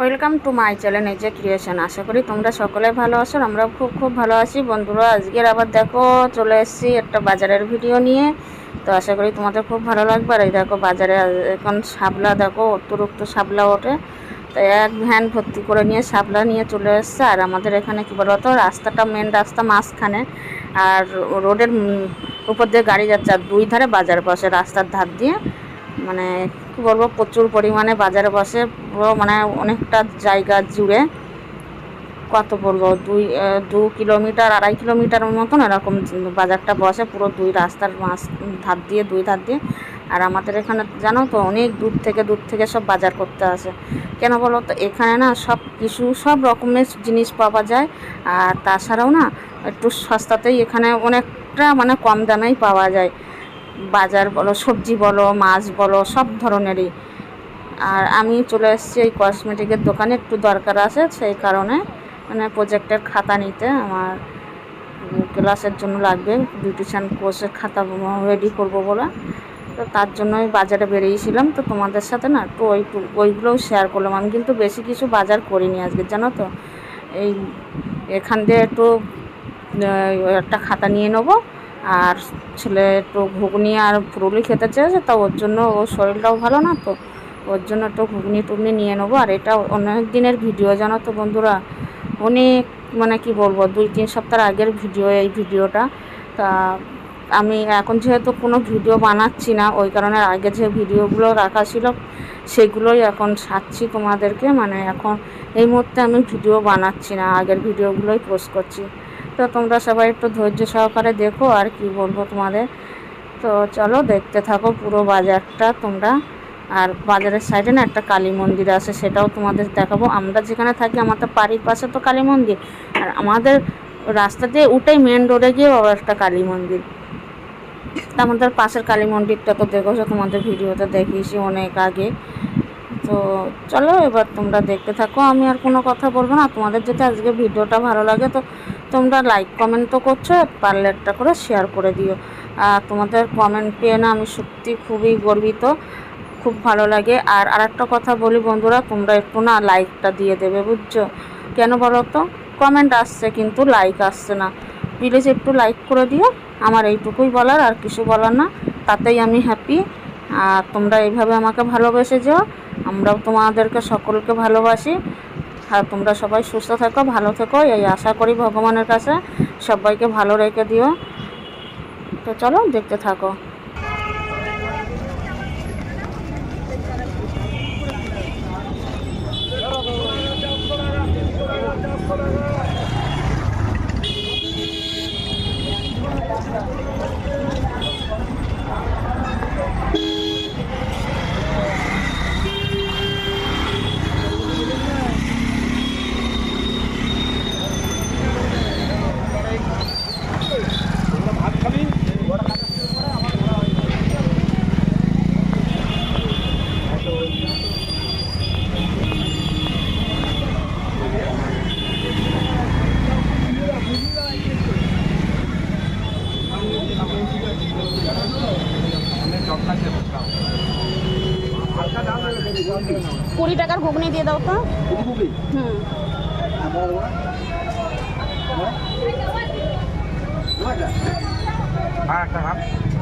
Welcome to my channel নিজে creation. আশা করি তোমরা সকলে ভালো আছো আমরাও খুব খুব ভালো আছি। বন্ধুরা, আজকের আবার দেখো, চলে এসেছি একটা বাজারের ভিডিও নিয়ে। তো আশা করি তোমাদের খুব ভালো লাগবে। আর এই দেখো বাজারে, এখন শাপলা দেখো, অতিরিক্ত শাপলা ওঠে। তো এক ভ্যান ভর্তি করে নিয়ে শাপলা নিয়ে চলে এসছে। আর আমাদের এখানে কী বলতো, রাস্তাটা মেন রাস্তা মাঝখানে। আর রোডের উপর দিয়ে গাড়ি যাচ্ছে, আর দুই ধারে বাজার বসে রাস্তার ধার দিয়ে। মানে কী বলব, প্রচুর পরিমাণে বাজারে বসে, পুরো মানে অনেকটা জায়গা জুড়ে। কত বলব, দুই দু কিলোমিটার, আড়াই কিলোমিটারের মতন এরকম বাজারটা বসে, পুরো দুই রাস্তার মাছ ধার দিয়ে, দুই ধার দিয়ে। আর আমাদের এখানে জানো তো, অনেক দূর থেকে দূর থেকে সব বাজার করতে আসে। কেন বলো তো, এখানে না সব কিছু, সব রকমের জিনিস পাওয়া যায়। আর তাছাড়াও না, একটু সস্তাতেই এখানে অনেকটা মানে কম দামেই পাওয়া যায়। বাজার বলো, সবজি বলো, মাছ বলো, সব ধরনেরই। আর আমি চলে এসেছি এই কসমেটিকের দোকানে, একটু দরকার আছে, সেই কারণে মানে প্রজেক্টের খাতা নিতে আমার ক্লাসের জন্য লাগবে। বিউটিশিয়ান কোর্সের খাতা রেডি করব বলে। তো তার জন্যই বাজারে বেরিয়েছিলাম। তো তোমাদের সাথে না একটু ওই ওইগুলোও শেয়ার করলাম। আমি কিন্তু বেশি কিছু বাজার করিনি আজকে, জানো তো? এই এখান দিয়ে একটু একটা খাতা নিয়ে নেব। আর ছেলে একটু ঘুগনি আর পুরুলি খেতে চেয়েছে, তা ওর জন্য ওর শরীরটাও ভালো না, তো ওর জন্য একটু ঘুগনি টুগনি নিয়ে নেব। আর এটা অনেক দিনের ভিডিও, জানো তো বন্ধুরা? অনেক মানে কি বলব, দুই তিন সপ্তাহ আগের ভিডিও এই ভিডিওটা। তা আমি এখন যেহেতু কোনো ভিডিও বানাচ্ছি না, ওই কারণে আগে যে ভিডিওগুলো রাখা ছিল, সেগুলোই এখন সারছি তোমাদেরকে। মানে এখন এই মুহূর্তে আমি ভিডিও বানাচ্ছি না, আগের ভিডিওগুলোই পোস্ট করছি। তো তোমরা সবাই একটু ধৈর্য সহকারে দেখো আর কি বলব তোমাদের। তো চলো দেখতে থাকো পুরো বাজারটা তোমরা। আর বাজারের সাইডে না একটা কালী মন্দির আছে, সেটাও তোমাদের দেখাবো। আমরা যেখানে থাকি, আমাদের বাড়ির পাশে তো কালী মন্দির। আর আমাদের রাস্তা দিয়ে উঠেই মেন রোডে গিয়েও আবার একটা কালী মন্দির। আমাদের পাশের কালী মন্দিরটা তো দেখেছ, তোমাদের ভিডিওতে দেখিয়েছি অনেক আগে। তো চলো এবার তোমরা দেখতে থাকো। আমি আর কোনো কথা বলব না। তোমাদের যদি আজকে ভিডিওটা ভালো লাগে, তো তোমরা লাইক কমেন্ট তো করছ, পারলে একটা করে শেয়ার করে দিও। আর তোমাদের কমেন্ট পেয়ে না আমি সত্যি খুবই গর্বিত, খুব ভালো লাগে। আর আরেকটা কথা বলি বন্ধুরা, তোমরা একটু না লাইকটা দিয়ে দেবে, বুঝছ? কেন বলো তো কমেন্ট আসছে কিন্তু লাইক আসছে না। প্লিজ একটু লাইক করে দিও, আমার এইটুকুই বলার, আর কিছু বলার না। তাতেই আমি হ্যাপি আর তোমরা এইভাবে আমাকে ভালোবেসে যেও, আমরাও তোমাদেরকে সকলকে ভালোবাসি। আর তোমরা সবাই সুস্থ থেকো, ভালো থেকো। এই আশা করি ভগবানের কাছে সবাইকে ভালো রেখে দিও। তো চলো, দেখতে থাকো। কুড়ি টাকার ঘুগনি দিয়ে দাও তো। হুম।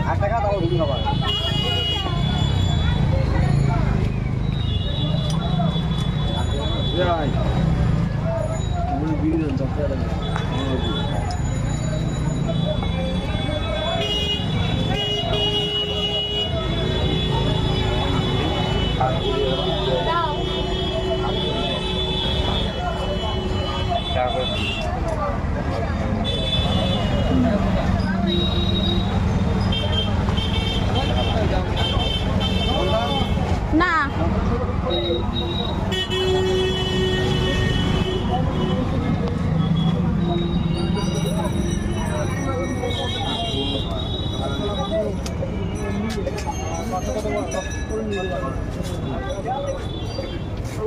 আট টাকা তাও ঢুকি খাবার। না। ও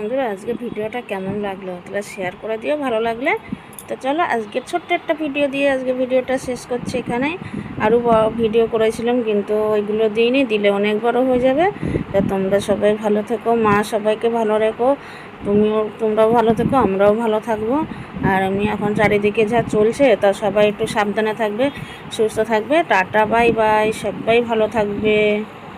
বন্ধুরা, আজকে ভিডিওটা কেমন লাগল তাহলে শেয়ার করে দিও, ভালো লাগলে। তো চলো আজকে ছোট্ট একটা ভিডিও দিয়ে আজকে ভিডিওটা শেষ করছি এখানে। আরও ভিডিও করেছিলাম, কিন্তু ওইগুলো দিইনি, দিলে অনেক বড় হয়ে যাবে। তা তোমরা সবাই ভালো থেকো, মা সবাইকে ভালো রেখো। তুমিও, তোমরাও ভালো থেকো, আমরাও ভালো থাকব। আর আমি এখন চারিদিকে যা চলছে, তা সবাই একটু সাবধানে থাকবে, সুস্থ থাকবে। টাটা বাই বাই সবাই ভালো থাকবে।